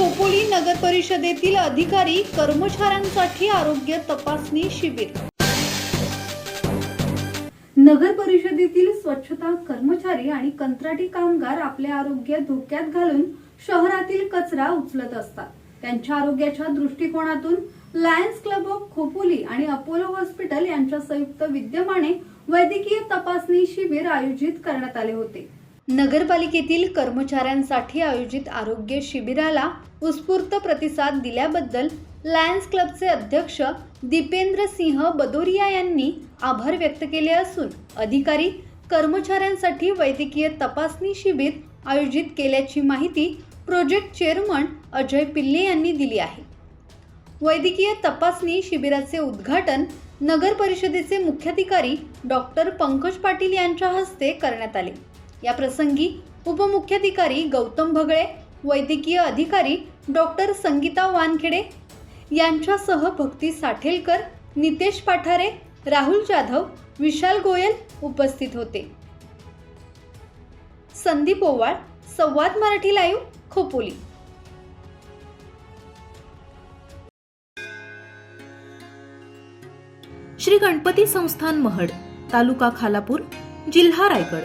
खोपोली नगर परिषदेतील अधिकारी कर्मचाऱ्यांसाठी आरोग्य तपासणी शिबिर. नगर परिषदेतील स्वच्छता कर्मचारी आणि कंत्राटी कामगार आपले आरोग्य धोक्यात घालून शहरातील कचरा उचलत असतात. त्यांच्या आरोग्याच्या दृष्टिकोनातून लायन्स क्लब ऑफ खोपोली आणि अपोलो हॉस्पिटल यांच्या संयुक्त विद्यमाने वैद्यकीय तपासणी शिबिर आयोजित करण्यात आले होते. नगरपालिकेतील कर्मचाऱ्यांसाठी आयोजित आरोग्य शिबिराला उत्स्फूर्त प्रतिसाद दिल्याबद्दल लायन्स क्लबचे अध्यक्ष दीपेंद्र सिंह बदोरिया यांनी आभार व्यक्त केले असून अधिकारी कर्मचाऱ्यांसाठी वैद्यकीय तपासणी शिबिर आयोजित केल्याची माहिती प्रोजेक्ट चेअरमन अजय पिल्ले यांनी दिली आहे. वैद्यकीय तपासणी शिबिराचे उद्घाटन नगर परिषदेचे मुख्याधिकारी डॉक्टर पंकज पाटील यांच्या हस्ते करण्यात आले. या प्रसंगी उपमुख्याधिकारी गौतम भगळे वैद्यकीय अधिकारी डॉक्टर संगीता वानखेडे यांच्यासह भक्ती साठेलकर नितेश पाठारे राहुल जाधव विशाल गोयल उपस्थित होते. संदीप ओवाळ संवाद मराठी लाईव्ह खोपोली. श्री गणपती संस्थान महड तालुका खालापूर जिल्हा रायगड.